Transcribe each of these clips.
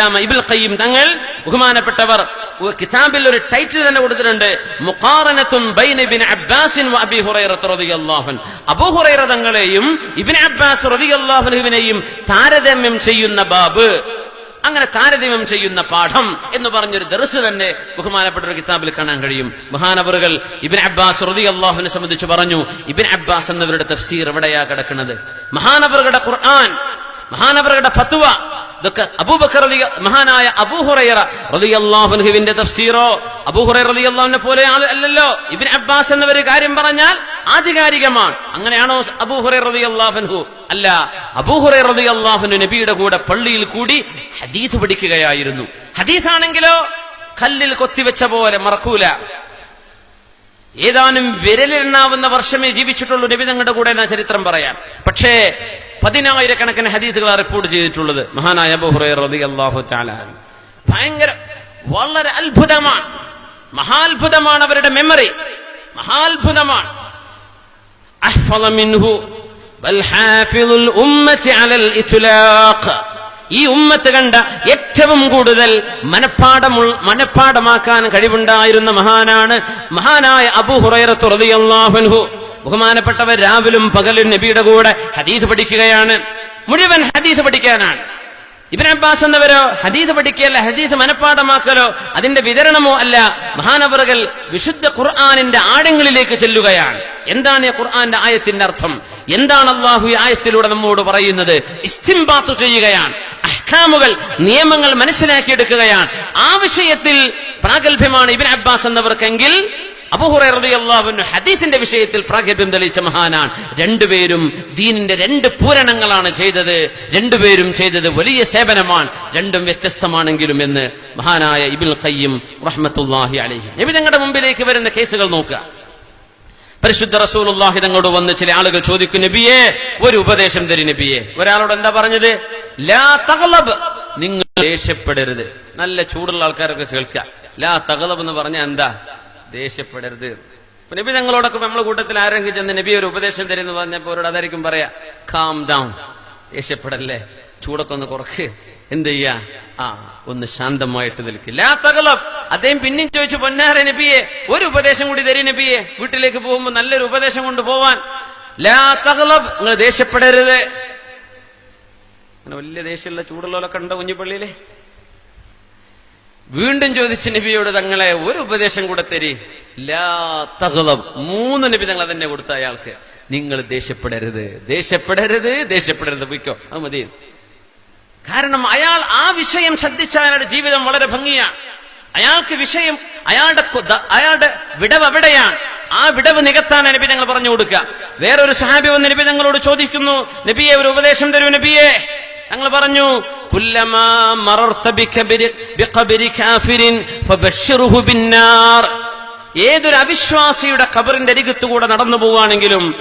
ഇബിൽ ഖയ്യിം തങ്ങൾ ബഹുമാനപ്പെട്ടവർ കിതാബിൽ ഒരു ടൈറ്റിൽ തന്നെ കൊടുത്തിട്ടുണ്ട് അബ്ബാസിൻ ഹുറൈറ അബൂ ഹുറൈറ തങ്ങളെയും ഇബ്ൻ അബ്ബാസ് റളിയല്ലാഹു അൻഹുവിനെയും താരതമ്യം ചെയ്യുന്ന ബാബ്. അങ്ങനെ താരതമ്യം ചെയ്യുന്ന പാഠം എന്ന് പറഞ്ഞൊരു ദർസ് തന്നെ ബഹുമാനപ്പെട്ട ഒരു കിതാബിൽ കാണാൻ കഴിയും. മഹാനവറുകൾ ഇബിൻ അബ്ബാസ് റതി അള്ളാഹുവിനെ സംബന്ധിച്ച് പറഞ്ഞു ഇബിൻ അബ്ബാസ് എന്നവരുടെ തഫ്സീർ എവിടെയാ കിടക്കുന്നത്? മഹാനവറുകളുടെ ഖുർആൻ മഹാനവറുകളുടെ ഫത്വ ഇതൊക്കെ അബൂബക്കർ മഹാനായ അബൂഹുറൈറ റളിയല്ലാഹുവിന്റെ തഫ്സീറോ. അബൂഹുറൈറ റളിയല്ലാഹുവിനെ പോലെ അല്ലല്ലോ. ഇബിൻ അബ്ബാസ് എന്നവര് കാര്യം പറഞ്ഞാൽ ആധികാരികമാണ്. അങ്ങനെയാണോ അബൂഹുറൈറ റളിയല്ലാഹുൻഹു അല്ല അബൂഹുറൈറ റളിയല്ലാഹുവിന് നബിയുടെ കൂടെ പള്ളിയിൽ കൂടി ഹദീസ് പഠിക്കുകയായിരുന്നു. ഹദീസാണെങ്കിലോ കല്ലിൽ കൊത്തിവെച്ച പോലെ മറക്കൂല. ഏതാനും വിരലെണ്ണാവുന്ന വർഷമേ ജീവിച്ചിട്ടുള്ളൂ നബി തങ്ങളുടെ കൂടെ എന്ന ചരിത്രം പറയാം പക്ഷേ പതിനായിരക്കണക്കിന് ഹദീസുകളെ റിപ്പോർട്ട് ചെയ്തിട്ടുള്ളത്. മഹാനായ ബുഹുറൈ ഭയങ്കര വളരെ അത്ഭുതമാണ്. മഹാത്ഭുതമാണ് അവരുടെ മെമ്മറി മഹാത്ഭുതമാണ്. ഈ ഉമ്മത്ത് കണ്ട ഏറ്റവും കൂടുതൽ മനഃപ്പാടമു മനഃപ്പാടമാക്കാൻ കഴിവുണ്ടായിരുന്ന മഹാനാണ് മഹാനായ അബു ഹുറൈറത്ത് റതിയല്ലാഹുൻഹു ബഹുമാനപ്പെട്ടവർ രാവിലും പകലും നബിയുടെ കൂടെ ഹദീസ് പഠിക്കുകയാണ്. മുഴുവൻ ഹദീസ് പഠിക്കാനാണ്. ഇബൻ അബ്ബാസ് എന്നവരോ ഹദീസ് പഠിക്കല്ല ഹദീസ് മനഃപ്പാടമാക്കലോ അതിന്റെ വിതരണമോ അല്ല. മഹാനവറുകൾ വിശുദ്ധ ഖുർആാനിന്റെ ആഴങ്ങളിലേക്ക് ചെല്ലുകയാണ്. എന്താണ് ഈ ഖുർആന്റെ ആയത്തിന്റെ അർത്ഥം? എന്താണ് അള്ളാഹു ഈ ആയത്തിലൂടെ നമ്മോട് പറയുന്നത്? ഇസ്തിംബാത്ത് ചെയ്യുകയാണ്. അഹ്കാമുകൾ നിയമങ്ങൾ മനസ്സിലാക്കിയെടുക്കുകയാണ്. ആ വിഷയത്തിൽ പ്രാഗൽഭ്യമാണ് ഇബിൻ അബ്ബാസ് എന്നവർക്കെങ്കിൽ അബുഹുറു ഹദീസിന്റെ വിഷയത്തിൽ പ്രാഗൽഭ്യം തെളിയിച്ച മഹാനാണ്. രണ്ടുപേരും ദീനിന്റെ രണ്ട് പൂരണങ്ങളാണ് ചെയ്തത്. രണ്ടുപേരും ചെയ്തത് വലിയ സേവനമാണ്. രണ്ടും വ്യത്യസ്തമാണെങ്കിലും എന്ന് മഹാനായ ഇബിൽ ഖയ്യും റഹ്മത്തുല്ലാഹി അലഹി. നബി ഞങ്ങളുടെ മുമ്പിലേക്ക് വരുന്ന കേസുകൾ നോക്കുക. പരിശുദ്ധ റസൂലുള്ളാഹി തങ്ങളോട് വന്ന് ചില ആളുകൾ ചോദിക്കും നബിയെ ഒരു ഉപദേശം തരി നബിയെ. ഒരാളോട് എന്താ പറഞ്ഞത്? ലാ തകലബ് നിങ്ങൾ ദേഷ്യപ്പെടരുത്. നല്ല ചൂടുള്ള ആൾക്കാരൊക്കെ കേൾക്കുക. ലാ തകലബ് എന്ന് പറഞ്ഞാൽ എന്താ? ദേഷ്യപ്പെടരുത്. നബി ഞങ്ങളോടൊക്കെ നമ്മളെ കൂട്ടത്തിൽ ആരെങ്കിലും ചെന്ന് നബി ഒരു ഉപദേശം തരുന്നു. പറഞ്ഞപ്പോ അവരോട് അതായിരിക്കും പറയാ കാം ഡൗൺ ദേഷ്യപ്പെടല്ലേ? ചൂടൊക്കെ ഒന്ന് കുറച്ച് എന്ത് ചെയ്യാ? ആ ഒന്ന് ശാന്തമായിട്ട് നിൽക്കില്ല ആ തകളം അദ്ദേഹം പിന്നെയും ചോദിച്ചു പൊന്നാര നബിയെ ഒരു ഉപദേശം കൂടി തരും നബിയെ. വീട്ടിലേക്ക് പോകുമ്പോൾ നല്ലൊരു ഉപദേശം കൊണ്ട് പോവാൻ. ലാ നിങ്ങൾ ദേഷ്യപ്പെടരുത്. അങ്ങനെ വലിയ ദേഷ്യമുള്ള ചൂടുള്ളവരൊക്കെ ഉണ്ടോ കുഞ്ഞിപ്പള്ളിയിലെ? വീണ്ടും ചോദിച്ചു നബിയോട് തങ്ങളെ ഒരു ഉപദേശം കൂടെ തരി. ലാ തകളം മൂന്ന് നബി തങ്ങൾ തന്നെ കൊടുത്ത അയാൾക്ക്. നിങ്ങൾ ദേഷ്യപ്പെടരുത്. ദേഷ്യപ്പെടരുത് ദേഷ്യപ്പെടരുത്. പോയിക്കോ. അത് മതി. കാരണം അയാൾ ആ വിഷയം ശ്രദ്ധിച്ച അയാളുടെ ജീവിതം വളരെ ഭംഗിയാണ്. അയാൾക്ക് വിഷയം അയാളുടെ അയാളുടെ വിടവ് എവിടെയാണ് ആ വിടവ് നികത്താൻ നബി ഞങ്ങൾ പറഞ്ഞു കൊടുക്കുക. വേറൊരു സഹാബി വന്ന് നബി ഞങ്ങളോട് ചോദിക്കുന്നു നബിയെ ഒരു ഉപദേശം തരൂ നബിയെ. ഞങ്ങൾ പറഞ്ഞു ഏതൊരു അവിശ്വാസിയുടെ ഖബറിന്റെ അരികത്തുകൂടെ നടന്നു പോവുകയാണെങ്കിലും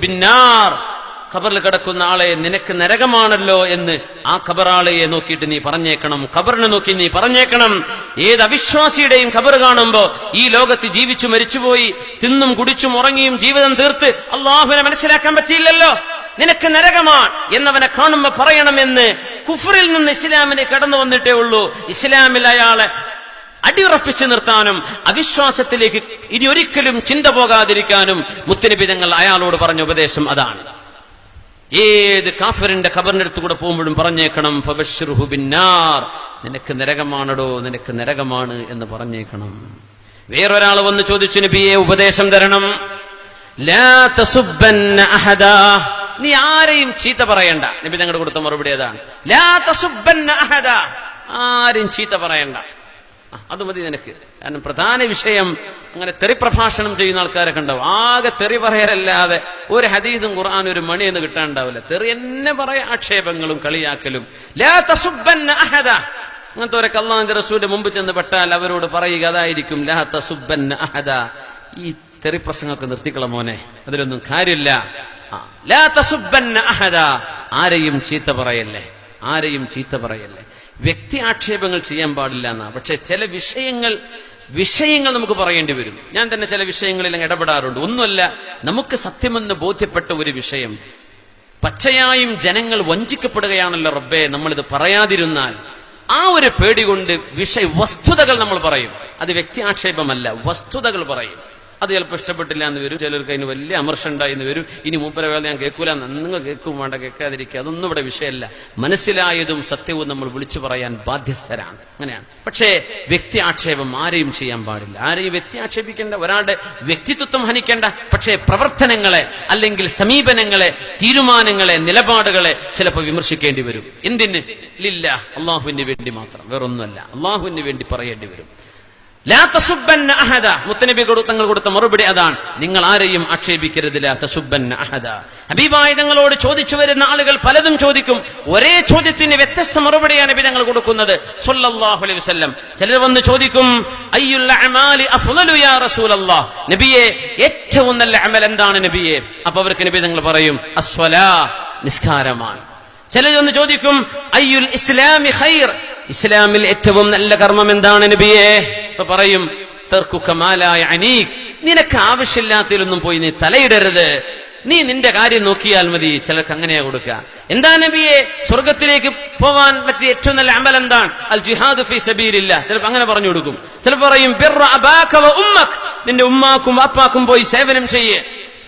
ബിന്നാർ ഖബറിൽ കിടക്കുന്ന ആളെ നിനക്ക് നരകമാണല്ലോ എന്ന് ആ ഖബറാളയെ നോക്കിയിട്ട് നീ പറഞ്ഞേക്കണം. ഖബറിനെ നോക്കി നീ പറഞ്ഞേക്കണം. ഏത് അവിശ്വാസിയുടെയും ഖബർ കാണുമ്പോ ഈ ലോകത്ത് ജീവിച്ചു മരിച്ചുപോയി തിന്നും കുടിച്ചും ഉറങ്ങിയും ജീവിതം തീർത്ത് അള്ളാഹുവിനെ മനസ്സിലാക്കാൻ പറ്റിയില്ലല്ലോ. നിനക്ക് നരകമാണ് എന്നവനെ കാണുമ്പോ പറയണമെന്ന് കുഫറിൽ നിന്ന് ഇസ്ലാമിനെ കടന്നു വന്നിട്ടേ ഉള്ളൂ. ഇസ്ലാമിൽ അയാളെ അടിയുറപ്പിച്ചു നിർത്താനും അവിശ്വാസത്തിലേക്ക് ഇനി ഒരിക്കലും ചിന്ത പോകാതിരിക്കാനും മുത്തനിബിതങ്ങൾ അയാളോട് പറഞ്ഞ ഉപദേശം അതാണ്. ഏത് കാഫറിന്റെ ഖബറിന്റെ അടുത്ത് കൂടെ പോകുമ്പോഴും പറഞ്ഞേക്കണം ഫബശ്ശിറുഹു നിനക്ക് നരകമാണടോ നിനക്ക് നരകമാണ് എന്ന് പറഞ്ഞേക്കണം. വേറൊരാൾ വന്ന് ചോദിച്ചു നബിയെ ഉപദേശം തരണം. ലാ തസുബ്ബന്ന അഹദാ. നീ ആരെയും ചീത്ത പറയണ്ട. നബി ഞങ്ങളുടെ കൊടുത്ത മറുപടി അതാണ്. ആരും ചീത്ത പറയണ്ട. അത് മതി നിനക്ക്. കാരണം പ്രധാന വിഷയം അങ്ങനെ തെറി പ്രഭാഷണം ചെയ്യുന്ന ആൾക്കാരൊക്കെ ഉണ്ടാവും. ആകെ തെറി പറയലല്ലാതെ ഒരു ഹദീസും ഖുർആൻ ഒരു മണി എന്ന് കിട്ടാണ്ടാവില്ല തെറി എന്നെ പറയാ ആക്ഷേപങ്ങളും കളിയാക്കലും. അഹദ. ഒരു അള്ളാഹിന്റെ റസൂലിന്റെ മുമ്പ് ചെന്ന് പെട്ടാൽ അവരോട് പറയുക അതായിരിക്കും ലാ തസുബ്ബന്ന അഹദ. ഈ തെറി പ്രസംഗമൊക്കെ നിർത്തിക്കള മോനെ. അതിലൊന്നും കാര്യമില്ല. ആരെയും ചീത്ത പറയല്ലേ? ആരെയും ചീത്ത പറയല്ലേ? വ്യക്തി ആക്ഷേപങ്ങൾ ചെയ്യാൻ പാടില്ല എന്നാ. പക്ഷെ ചില വിഷയങ്ങൾ വിഷയങ്ങൾ നമുക്ക് പറയേണ്ടി വരും. ഞാൻ തന്നെ ചില വിഷയങ്ങളിൽ ഇടപെടാറുണ്ട്. ഒന്നുമല്ല നമുക്ക് സത്യമെന്ന് ബോധ്യപ്പെട്ട ഒരു വിഷയം പച്ചയായും ജനങ്ങൾ വഞ്ചിക്കപ്പെടുകയാണല്ലോ റബ്ബെ നമ്മളിത് പറയാതിരുന്നാൽ ആ ഒരു പേടി കൊണ്ട് വിഷയ വസ്തുതകൾ നമ്മൾ പറയും. അത് വ്യക്തി ആക്ഷേപമല്ല വസ്തുതകൾ പറയും. അത് ചിലപ്പോൾ ഇഷ്ടപ്പെട്ടില്ല എന്ന് വരും. ചിലർക്ക് അതിന് വലിയ അമർഷം ഉണ്ടായി എന്ന് വരും. ഇനി മൂപ്പര വേള ഞാൻ കേൾക്കൂല. നിങ്ങൾ കേൾക്കും വേണ്ട കേൾക്കാതിരിക്കുക. അതൊന്നും ഇവിടെ വിഷയമല്ല. മനസ്സിലായതും സത്യവും നമ്മൾ വിളിച്ചു പറയാൻ ബാധ്യസ്ഥരാണ്. അങ്ങനെയാണ്. പക്ഷേ വ്യക്തി ആക്ഷേപം ആരെയും ചെയ്യാൻ പാടില്ല. ആരെയും വ്യക്തി ആക്ഷേപിക്കേണ്ട ഒരാളുടെ വ്യക്തിത്വം ഹനിക്കേണ്ട. പക്ഷേ പ്രവർത്തനങ്ങളെ അല്ലെങ്കിൽ സമീപനങ്ങളെ തീരുമാനങ്ങളെ നിലപാടുകളെ ചിലപ്പോൾ വിമർശിക്കേണ്ടി വരും. എന്തിന്? ലില്ല അള്ളാഹുവിന് വേണ്ടി മാത്രം. വേറൊന്നുമല്ല. അള്ളാഹുവിന് വേണ്ടി പറയേണ്ടി വരും. അഹദ. മുത്തനബി തങ്ങൾ കൊടുത്ത മറുപടി അതാണ്. നിങ്ങൾ ആരെയും ആക്ഷേപിക്കരുത്. അഹദ. ചോദിച്ചു വരുന്ന ആളുകൾ പലതും ചോദിക്കും. ഒരേ ചോദ്യത്തിന് വ്യത്യസ്ത മറുപടിയാണ് നബി തങ്ങൾ കൊടുക്കുന്നത്. അലൈഹി ചിലർ വന്ന് ചോദിക്കും നബിയെ ഏറ്റവും നല്ല അമൽ എന്താണ് നബിയെ? അപ്പൊ അവർക്ക് നബി തങ്ങൾ പറയും അസ്വലാ നിസ്കാരമാണ്. ചിലർ വന്ന് ചോദിക്കും അയ്യുൽ ഇസ്ലാമി ഖൈർ? ഇസ്ലാമിൽ ഏറ്റവും നല്ല കർമ്മം എന്താണ് നബിയെ? ഇപ്പൊ പറയും തെർക്കു കമാലായ അനീക് നിനക്ക് ആവശ്യമില്ലാത്തതിലൊന്നും പോയി നീ തലയിടരുത്. നീ നിന്റെ കാര്യം നോക്കിയാൽ മതി ചിലർക്ക് അങ്ങനെയാ കൊടുക്കുക. എന്താ നബിയെ സ്വർഗത്തിലേക്ക് പോവാൻ പറ്റിയ ഏറ്റവും നല്ല അമൽ എന്താണ്? അൽ ജിഹാദ് ഫി സബീലില്ല. ചിലപ്പോൾ അങ്ങനെ പറഞ്ഞു കൊടുക്കും. ചിലപ്പോൾ പറയും നിന്റെ ഉമ്മാക്കും അപ്പാക്കും പോയി സേവനം ചെയ്യേ.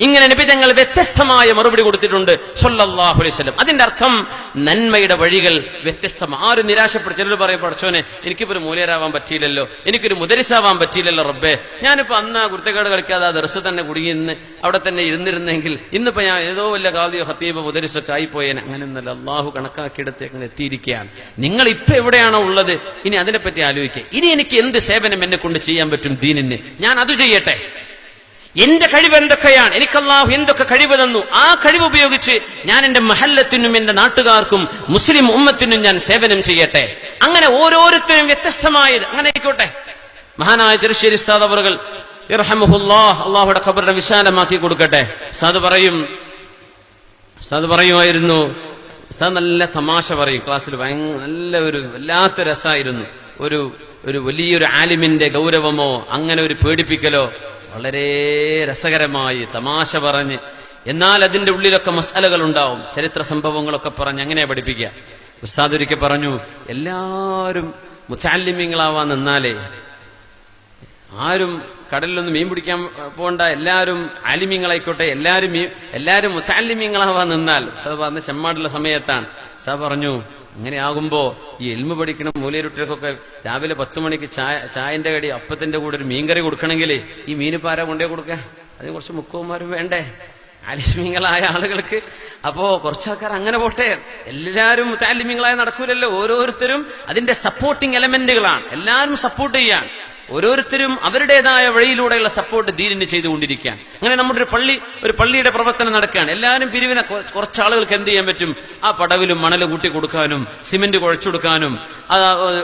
ഇങ്ങനെ നിബിതങ്ങൾ വ്യത്യസ്തമായ മറുപടി കൊടുത്തിട്ടുണ്ട്. സൊല്ലാഹു അലൈഹി വസല്ലം. അതിന്റെ അർത്ഥം നന്മയുടെ വഴികൾ വ്യത്യസ്തം ആരും നിരാശപ്പെടും? ചിലർ പറയും പഠിച്ചോനെ എനിക്കിപ്പോ ഒരു മൂലയരാവാൻ പറ്റിയില്ലല്ലോ. എനിക്കൊരു മുദരിസാവാൻ പറ്റിയില്ലല്ലോ റബ്ബേ. ഞാനിപ്പോ അന്ന് കുർത്തക്കേട് കളിക്കാതെ ആ ദർശ തന്നെ കുടുങ്ങിയിരുന്ന് അവിടെ തന്നെ ഇരുന്നിരുന്നെങ്കിൽ ഇന്നിപ്പോ ഞാൻ ഏതോ വല്ല കാതിയോ ഹത്തീബോ മുദരിസൊക്കെ ആയിപ്പോയേനെ. അങ്ങനെയൊന്നല്ല അള്ളാഹു കണക്കാക്കിയെടുത്ത് അങ്ങനെ എത്തിയിരിക്കുകയാണ്. നിങ്ങൾ ഇപ്പൊ എവിടെയാണോ ഉള്ളത്? ഇനി അതിനെപ്പറ്റി ആലോചിക്കുക. ഇനി എനിക്ക് എന്ത് സേവനം എന്നെ കൊണ്ട് ചെയ്യാൻ പറ്റും ദീനിന്? ഞാൻ അത് ചെയ്യട്ടെ. എന്റെ കഴിവ് എന്തൊക്കെയാണ്? എനിക്ക് എന്തൊക്കെ കഴിവ് തന്നു? ആ കഴിവ് ഉപയോഗിച്ച് ഞാൻ എന്റെ മഹല്ലത്തിനും എന്റെ നാട്ടുകാർക്കും മുസ്ലിം ഉമ്മത്തിനും ഞാൻ സേവനം ചെയ്യട്ടെ. അങ്ങനെ ഓരോരുത്തരും വ്യത്യസ്തമായത് അങ്ങനെ ആയിക്കോട്ടെ. മഹാനായ തിരുശ്ശേരി ഇർഹമുല്ലാഹ് അള്ളാഹുടെ ഖബറിനെ വിശാലമാക്കി കൊടുക്കട്ടെ. സാദ് പറയും സാദ് പറയുമായിരുന്നു സാദ് നല്ല തമാശ പറയും ക്ലാസ്സിൽ നല്ല ഒരു വല്ലാത്ത രസമായിരുന്നു ഒരു ഒരു വലിയൊരു ആലിമിന്റെ ഗൗരവമോ അങ്ങനെ ഒരു പേടിപ്പിക്കലോ വളരെ രസകരമായി തമാശ പറഞ്ഞ് എന്നാൽ അതിന്റെ ഉള്ളിലൊക്കെ മസാലകൾ ഉണ്ടാവും ചരിത്ര സംഭവങ്ങളൊക്കെ പറഞ്ഞ് അങ്ങനെ പഠിപ്പിക്കുക. ഉസ്താദ് പറഞ്ഞു എല്ലാവരും മുച്ചാലിമ്യങ്ങളാവാൻ നിന്നാലേ ആരും കടലിലൊന്ന് മീൻ പിടിക്കാൻ പോകണ്ട എല്ലാവരും ആലിമ്യങ്ങളായിക്കോട്ടെ എല്ലാവരും എല്ലാവരും മുച്ചാലിമ്യങ്ങളാവാൻ നിന്നാൽ. ഉസ്താദ് പറഞ്ഞ ചെമ്മാടുള്ള സമയത്താണ്. ഉസ്താദ് പറഞ്ഞു അങ്ങനെ ആകുമ്പോ ഈ എൽമ പഠിക്കണം മൂലയിരുട്ടികൾക്കൊക്കെ രാവിലെ പത്ത് മണിക്ക് ചായ ചായന്റെ കടി അപ്പത്തിന്റെ കൂടെ ഒരു മീൻകറി കൊടുക്കണമെങ്കിൽ ഈ മീനിപ്പോ ആരാ കൊണ്ടേ കൊടുക്കുക അതിന് കുറച്ച് മുക്കുവന്മാരും വേണ്ടേ? താലിമ്യങ്ങളായ ആളുകൾക്ക്. അപ്പോ കുറച്ചാൾക്കാർ അങ്ങനെ പോട്ടെ. എല്ലാവരും താലിമ്യങ്ങളായി നടക്കൂലല്ലോ. ഓരോരുത്തരും അതിന്റെ സപ്പോർട്ടിങ് എലമെന്റുകളാണ് എല്ലാവരും സപ്പോർട്ട് ചെയ്യാൻ. ഓരോരുത്തരും അവരുടേതായ വഴിയിലൂടെയുള്ള സപ്പോർട്ട് ദീനിന് ചെയ്തുകൊണ്ടിരിക്കുകയാണ്. അങ്ങനെ നമ്മുടെ ഒരു പള്ളി ഒരു പള്ളിയുടെ പ്രവർത്തനം നടക്കുകയാണ്. എല്ലാവരും പിരിവിനെ കുറ- കുറച്ച് ആളുകൾക്ക് എന്ത് ചെയ്യാൻ പറ്റും? ആ പടവിലും മണൽ കൂട്ടി കൊടുക്കാനും സിമെന്റ് കുഴച്ചു കൊടുക്കാനും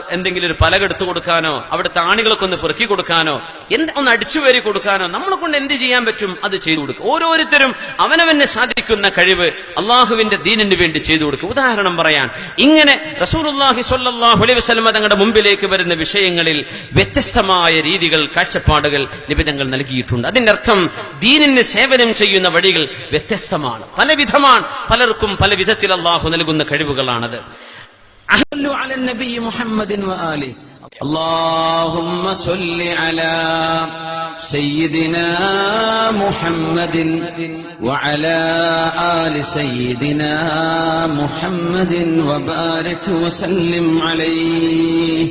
എന്തെങ്കിലും ഒരു പലക എടുത്തു കൊടുക്കാനോ അവിടെ ആണികളൊക്കെ ഒന്ന് പെറുക്കി കൊടുക്കാനോ എന്ത് ഒന്ന് അടിച്ചുവേരി കൊടുക്കാനോ നമ്മളെ കൊണ്ട് എന്ത് ചെയ്യാൻ പറ്റും? അത് ചെയ്തു കൊടുക്കും. ഓരോരുത്തരും അവനവന് സാധിക്കുന്ന കഴിവ് അള്ളാഹുവിന്റെ ദീനിന് വേണ്ടി ചെയ്തു കൊടുക്കും. ഉദാഹരണം പറയാൻ ഇങ്ങനെ റസൂലുള്ളാഹി അള്ളാഹി അലൈഹി വസല്ലമ തങ്ങളുടെ മുമ്പിലേക്ക് വരുന്ന വിഷയങ്ങളിൽ വ്യത്യസ്തമായ രീതികൾ കാഴ്ചപ്പാടുകൾ നിബിധങ്ങൾ നൽകിയിട്ടുണ്ട് അതിന്റെ അർത്ഥം ദീനിന് സേവനം ചെയ്യുന്ന വഴികൾ വ്യത്യസ്തമാണ് പലവിധമാണ് പലർക്കും പല വിധത്തിൽ അള്ളാഹു നൽകുന്ന കഴിവുകളാണത് صلوا على النبي محمد وآله اللهم صل على سيدنا محمد وعلى آل سيدنا محمد وبارك وسلم عليه